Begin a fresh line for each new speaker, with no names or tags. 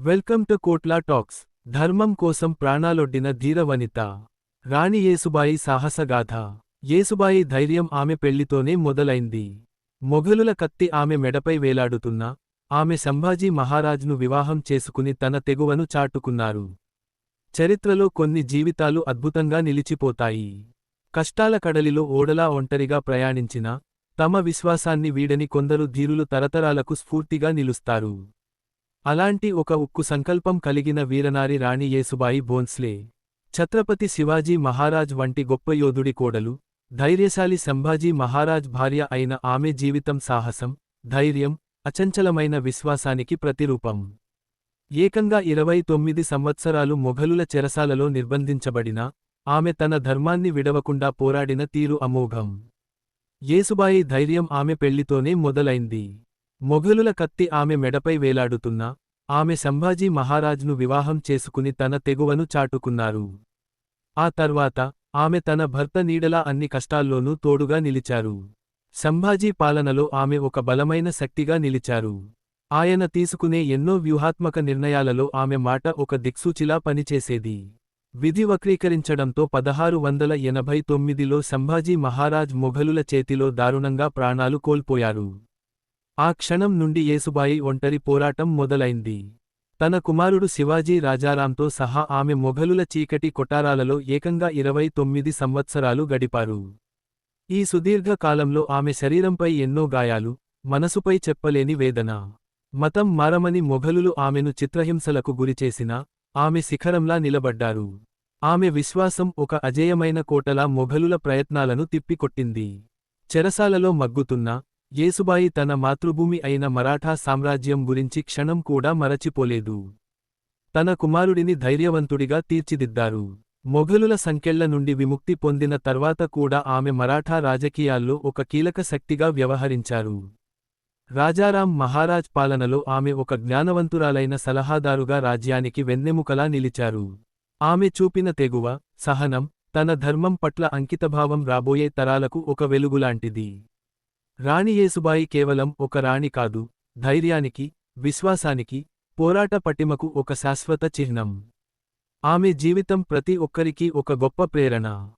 Welcome to Kotla talks. ధర్మం కోసం ప్రాణాలొడ్డిన ధీర వనిత రాణి యేసుబాయి సాహసగాథ. యేసుబాయి ధైర్యం ఆమె పెళ్ళితోనే మొదలైంది. మొఘలుల కత్తి ఆమె మెడపై వేలాడుతున్నా. ఆమె సంభాజీ మహారాజ్ను వివాహం చేసుకుని తన తెగువను చాటుకున్నారు. చరిత్రలో కొన్ని జీవితాలు అద్భుతంగా నిలిచిపోతాయి. కష్టాల కడలిలో ఓడలా ఒంటరిగా ప్రయాణించిన తమ విశ్వాసాన్ని వీడని కొందరు ధీరులు తరతరాలకు స్ఫూర్తిగా నిలుస్తారు. అలాంటి ఒక ఉక్కు సంకల్పం కలిగిన వీరనారి రాణి యేసుబాయి బోన్స్లే ఛత్రపతి శివాజీ మహారాజ్ వంటి గొప్ప యోధుడి కోడలు ధైర్యశాలి సంభాజీ మహారాజ్ భార్య అయిన ఆమె జీవితం సాహసం ధైర్యం అచంచలమైన విశ్వాసానికి ప్రతిరూపం. ఏకంగా ఇరవై తొమ్మిది సంవత్సరాలు మొఘలుల చెరసాలలో నిర్బంధించబడిన ఆమె తన ధర్మాన్ని విడవకుండా పోరాడిన తీరు అమోఘం. యేసుబాయి ధైర్యం ఆమె పెళ్ళితోనే మొదలైంది. మొఘలుల కత్తి ఆమె మెడపై వేలాడుతున్నా ఆమె సంభాజీ మహారాజ్ను వివాహం చేసుకుని తన తెగువను చాటుకున్నారు. ఆ తర్వాత ఆమె తన భర్త నీడలా అన్ని కష్టాల్లోనూ తోడుగా నిలిచారు. సంభాజీ పాలనలో ఆమె ఒక బలమైన శక్తిగా నిలిచారు. ఆయన తీసుకునే ఎన్నో వ్యూహాత్మక నిర్ణయాలలో ఆమె మాట ఒక దిక్సూచిలా పనిచేసేది. విధి వక్రీకరించడంతో పదహారు వందల ఎనభై తొమ్మిదిలో సంభాజీ మహారాజ్ మొఘలుల చేతిలో దారుణంగా ప్రాణాలు కోల్పోయారు. ఆ క్షణం నుండి యేసుబాయి ఒంటరి పోరాటం మొదలైంది. తన కుమారుడు శివాజీ రాజారాంతో సహా ఆమె మొఘలుల చీకటి కొటారాలలో ఏకంగా ఇరవై తొమ్మిది సంవత్సరాలు గడిపారు. ఈ సుదీర్ఘ కాలంలో ఆమె శరీరంపై ఎన్నో గాయాలు మనసుపై చెప్పలేని వేదన మతం మారమని మొఘలులు ఆమెను చిత్రహింసలకు గురిచేసినా ఆమె శిఖరంలా నిలబడ్డారు. ఆమె విశ్వాసం ఒక అజేయమైన కోటలా మొఘలుల ప్రయత్నాలను తిప్పికొట్టింది. చెరసాలలో మగ్గుతున్న యేసుబాయి తన మాతృభూమి అయిన మరాఠా సామ్రాజ్యం గురించి క్షణం కూడా మరచిపోలేదు. తన కుమారుడిని ధైర్యవంతుడిగా తీర్చిదిద్దారు. మొఘలుల సంకెళ్ళ నుండి విముక్తి పొందిన తర్వాత కూడా ఆమె మరాఠా రాజకీయాల్లో ఒక కీలక శక్తిగా వ్యవహరించారు. రాజారాం మహారాజ్ పాలనలో ఆమె ఒక జ్ఞానవంతురాలైన సలహాదారుగా రాజ్యానికి వెన్నెముకలా నిలిచారు. ఆమె చూపిన తెగువ సహనం తన ధర్మం పట్ల అంకితభావం రాబోయే తరాలకు ఒక వెలుగులాంటిది. రాణి యేసుబాయి కేవలం ఒక రాణి కాదు ధైర్యానికి విశ్వాసానికి పోరాట పటిమకు ఒక శాశ్వత చిహ్నం. ఆమె జీవితం ప్రతి ఒక్కరికీ ఒక గొప్ప ప్రేరణ.